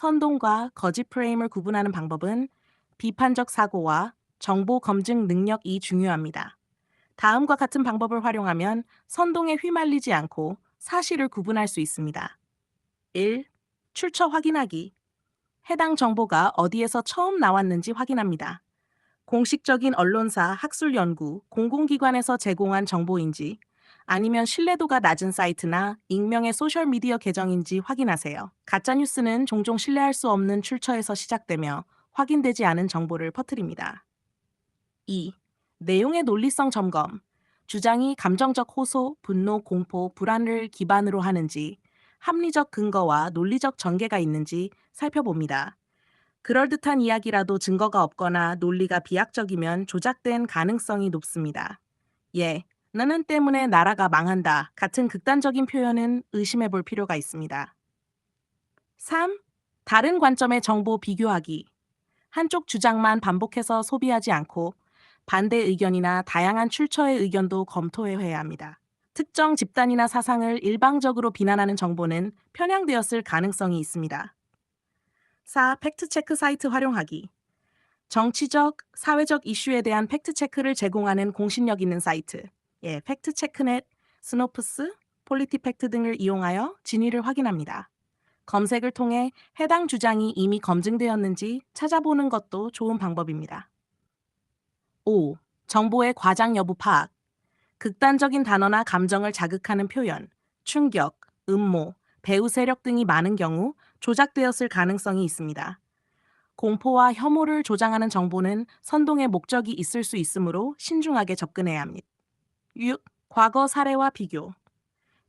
선동과 거짓 프레임을 구분하는 방법은 비판적 사고와 정보 검증 능력이 중요합니다. 다음과 같은 방법을 활용하면 선동에 휘말리지 않고 사실을 구분할 수 있습니다. 1. 출처 확인하기. 해당 정보가 어디에서 처음 나왔는지 확인합니다. 공식적인 언론사, 학술 연구, 공공기관에서 제공한 정보인지 아니면 신뢰도가 낮은 사이트나 익명의 소셜미디어 계정인지 확인하세요. 가짜뉴스는 종종 신뢰할 수 없는 출처에서 시작되며 확인되지 않은 정보를 퍼뜨립니다. 2. 내용의 논리성 점검. 주장이 감정적 호소, 분노, 공포, 불안을 기반으로 하는지, 합리적 근거와 논리적 전개가 있는지 살펴봅니다. 그럴듯한 이야기라도 증거가 없거나 논리가 비약적이면 조작된 가능성이 높습니다. 예, 나는 때문에 나라가 망한다 같은 극단적인 표현은 의심해 볼 필요가 있습니다. 3. 다른 관점의 정보 비교하기. 한쪽 주장만 반복해서 소비하지 않고 반대 의견이나 다양한 출처의 의견도 검토해야 합니다. 특정 집단이나 사상을 일방적으로 비난하는 정보는 편향되었을 가능성이 있습니다. 4. 팩트체크 사이트 활용하기. 정치적, 사회적 이슈에 대한 팩트체크를 제공하는 공신력 있는 사이트, 예, 팩트 체크넷, 스노프스, 폴리티팩트 등을 이용하여 진위를 확인합니다. 검색을 통해 해당 주장이 이미 검증되었는지 찾아보는 것도 좋은 방법입니다. 5. 정보의 과장 여부 파악. 극단적인 단어나 감정을 자극하는 표현, 충격, 음모, 배후 세력 등이 많은 경우 조작되었을 가능성이 있습니다. 공포와 혐오를 조장하는 정보는 선동의 목적이 있을 수 있으므로 신중하게 접근해야 합니다. 6. 과거 사례와 비교.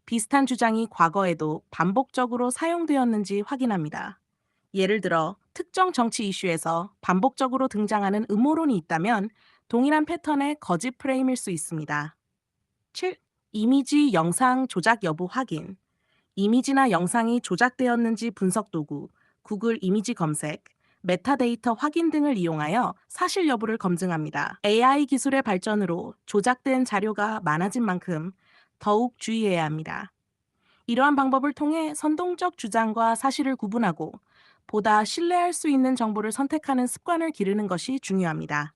비슷한 주장이 과거에도 반복적으로 사용되었는지 확인합니다. 예를 들어 특정 정치 이슈에서 반복적으로 등장하는 음모론이 있다면 동일한 패턴의 거짓 프레임일 수 있습니다. 7. 이미지 영상 조작 여부 확인. 이미지나 영상이 조작되었는지 분석 도구, 구글 이미지 검색, 메타데이터 확인 등을 이용하여 사실 여부를 검증합니다. AI 기술의 발전으로 조작된 자료가 많아진 만큼 더욱 주의해야 합니다. 이러한 방법을 통해 선동적 주장과 사실을 구분하고 보다 신뢰할 수 있는 정보를 선택하는 습관을 기르는 것이 중요합니다.